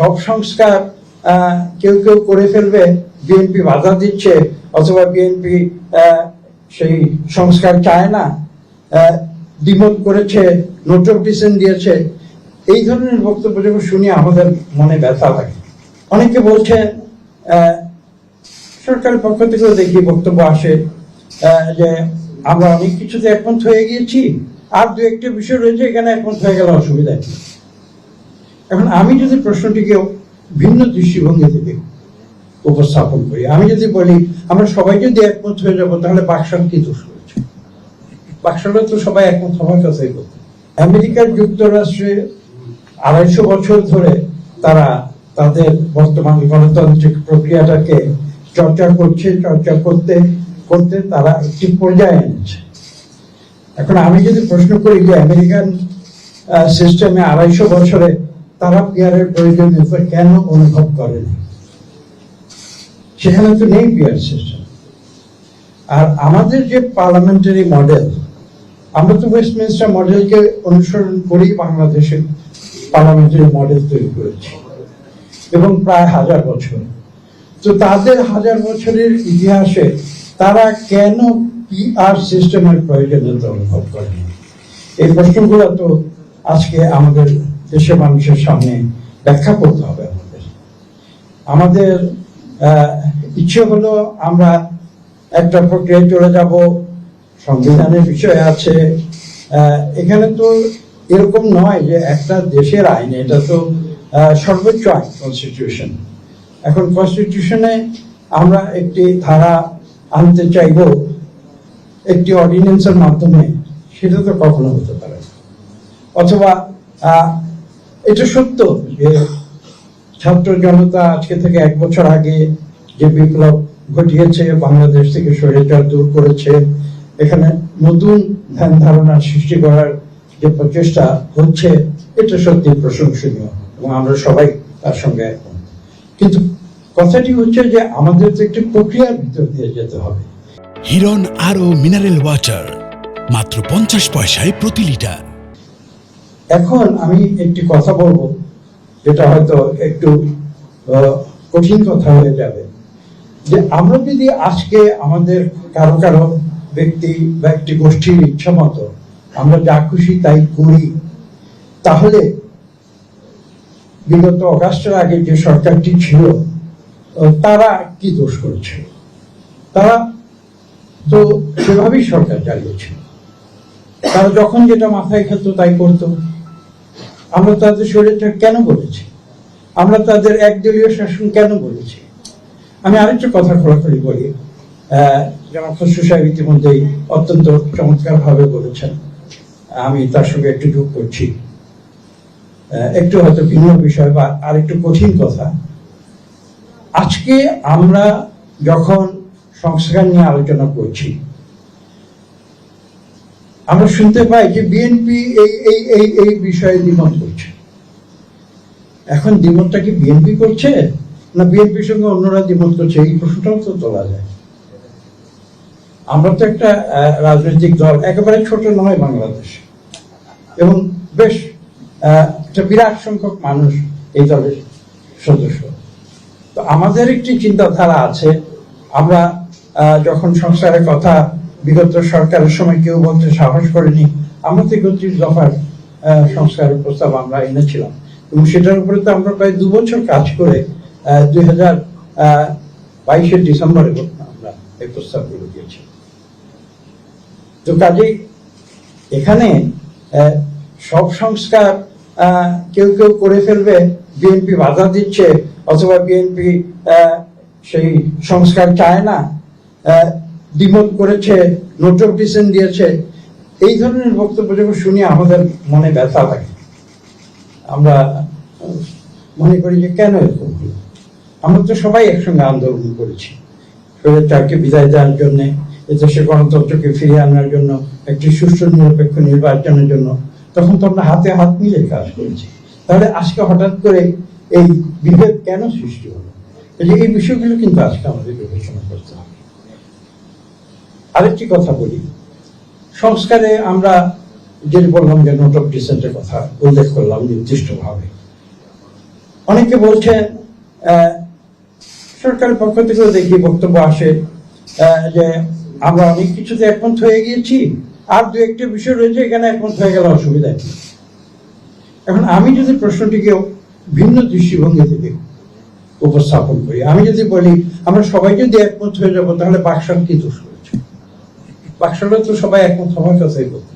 সব সংস্কার কেউ কেউ করে ফেলবে বিএনপি বাধা দিচ্ছে অথবা বিএনপি সেই সংস্কার চায় না আহ, দ্বিমত করেছে নোট দিয়েছে। এই ধরনের বক্তব্য যখন শুনি আমাদের মনে ব্যথা লাগে। অনেকে বলছেন আহ, সরকারের পক্ষ থেকেও দেখি বক্তব্য আসে যে আমরা অনেক কিছুতে একমত হয়ে গিয়েছি আর দু একটা বিষয় রয়েছে এখানে একমত হয়ে গেলে অসুবিধা কি এখন আমি যদি প্রশ্নটিকে ভিন্ন দৃষ্টিভঙ্গি থেকে উপস্থাপন করি, আমি যদি বলি, আমরা সবাই যদি একমত হয়ে যাব, তাহলে বাকশাল কি দোষ করেছে বাকশালে তো সবাই একমত হওয়ার কথাই বলতো আমেরিকার যুক্তরাষ্ট্রে আড়াইশো বছর ধরে তারা তাদের বর্তমান গণতান্ত্রিক প্রক্রিয়াটাকে চর্চা করছে, চর্চা করতে করতে তারা একটি পর্যায়ে এনেছে। এখন আমি যদি প্রশ্ন করি যে আমেরিকান সিস্টেমে আড়াইশো বছরে তারা পিয়ারের প্রয়োজনীয়তা কেন অনুভব করেনি? সেখানে তো নেই পিয়ার সিস্টেম আর আমাদের যে পার্লামেন্টারি মডেল আমরা তো ওয়েস্টমিনিস্টার মডেলকে অনুসরণ করি, বাংলাদেশে পার্লামেন্টারি মডেল তৈরি করেছি। এবং প্রায় হাজার বছর। তো তাদের হাজার বছরের ইতিহাসে তারা কেন পিআর সিস্টেমের প্রয়োজনীয়তা অনুভব করেনি? এই প্রশ্নগুলো তো আজকে আমাদের দেশের মানুষের সামনে ব্যাখ্যা করতে হবে আমাদের। আমাদের ইচ্ছে হলো আমরা একটা প্রক্রিয়ায় চলে যাব, সংবিধানের বিষয় আছে। এখানে তো এরকম নয় যে একটা দেশের আইন, এটা তো সর্বোচ্চ আইন কনস্টিটিউশন এখন কনস্টিটিউশনে আমরা একটি ধারা আনতে চাইব, একটি অর্ডিন্যান্সের মাধ্যমে, সেটা তো কখনো হতে পারে অথবা এটা সত্য যে ছাত্র জনতা আজকে থেকে এক বছর আগে যে বিপ্লব ঘটিয়েছে, বাংলাদেশ থেকে স্বৈরাচার দূর করেছে, এখানে নতুন ধ্যান ধারণা সৃষ্টি করার যে প্রচেষ্টা হচ্ছে, এটা সত্যি প্রশংসনীয় এবং আমরা সবাই তার সঙ্গে একমত। কিন্তু কথাটি হচ্ছে যে আমাদের তো একটি প্রক্রিয়ার ভিতর দিয়ে যেতে হবে। হিরন আরও মিনারেল ওয়াটার, মাত্র পঞ্চাশ পয়সায় প্রতি লিটার। এখন আমি একটি কথা বলব, যেটা হয়তো একটু কঠিন কথা হয়ে যাবে। যে আমরা যদি আজকে আমাদের কারও কারও ব্যক্তি বা একটি গোষ্ঠীর ইচ্ছা মতো আমরা যা খুশি তাই করি, তাহলে বিগত অগাস্টের আগে যে সরকারটি ছিল তারা কি দোষ করেছে? তারা তো সেভাবেই সরকার চালিয়েছিল তারা যখন যেটা মাথায় খেত তাই করতো। আমরা তাদের শরীরটা কেন বলেছি আমরা তাদের একদলীয় শাসন কেন বলেছি আমি আরেকটা কথা খোলাখুলি বলি। যেমন খসরু সাহেব ইতিমধ্যেই অত্যন্ত চমৎকার ভাবে বলেছেন। আমি তার সঙ্গে একটু যোগ করছি। একটু হয়তো ভিন্ন বিষয় বা আরেকটু কঠিন কথা। আজকে আমরা যখন সংস্কার নিয়ে আলোচনা করছি আমরা শুনতে পাই যে বিএনপি এই এই এই এই বিষয়ে দ্বিমত করছে। এখন দ্বিমতটা কি বিএনপি করছে না বিএনপির সঙ্গে অন্যরা দ্বিমত করছে? এই প্রশ্নটাও তো তোলা যায়। আমরা তো একটা রাজনৈতিক দল, একেবারে ছোট নয় বাংলাদেশ। এবং বেশ একটা বিরাট সংখ্যক মানুষ এই দলের সদস্য। তো আমাদের একটি চিন্তাধারা আছে। আমরা যখন সংস্কারের কথা বিগত সরকারের সময় কেউ বলতে সাহস করেনি। আমরা তো একত্রিশ দফার সংস্কারের প্রস্তাব আমরা এনেছিলাম। এবং সেটার উপরে তো আমরা প্রায় দু বছর কাজ করে দুই হাজার বাইশের ডিসেম্বরে আমরা এই প্রস্তাবগুলো দিয়েছি। তো কাজেই এখানে সব সংস্কার কেউ কেউ করে ফেলবে, বিএনপি বাধা দিচ্ছে, অথবা বিএনপি সেই সংস্কার চায় না। আহ, করেছে নোট অফ দিয়েছে। এই ধরনের বক্তব্য যখন শুনি আমাদের মনে ব্যথা লাগে। আমরা মনে করি যে কেন এরকম আমরা তো সবাই একসঙ্গে আন্দোলন করেছি। স্বৈরাচারকে বিদায় দেওয়ার জন্য এদেশে গণতন্ত্রকে ফিরিয়ে আনার জন্য একটি সুষ্ঠু নিরপেক্ষ নির্বাচনের জন্য তখন তো আমরা হাতে হাত মিলে কাজ করেছি। তাহলে আজকে হঠাৎ করে এই বিভেদ কেন সৃষ্টি হলো? এই বিষয়গুলো কিন্তু আজকে আমাদের বিবেচনা করতে হবে। আরেকটি কথা বলি। সংস্কারে আমরা যেটা বললাম যে নোট অফ ডিসেন্টের কথা উল্লেখ করলাম নির্দিষ্টভাবে। অনেকে বলছেন সরকারের পক্ষ থেকেও দেখি বক্তব্য আসে যে আমরা অনেক কিছুতে একমত হয়ে গিয়েছি, আর দু একটা বিষয় রয়েছে এখানে একমত হয়ে গেলে অসুবিধা কি এখন আমি যদি প্রশ্নটিকে ভিন্ন দৃষ্টিভঙ্গি থেকে উপস্থাপন করি, আমি যদি বলি, আমরা সবাই যদি একমত হয়ে যাব, তাহলে বাকশাল কি দোষ বাকশালরা তো সবাই একমত হওয়ার কথাই বলতো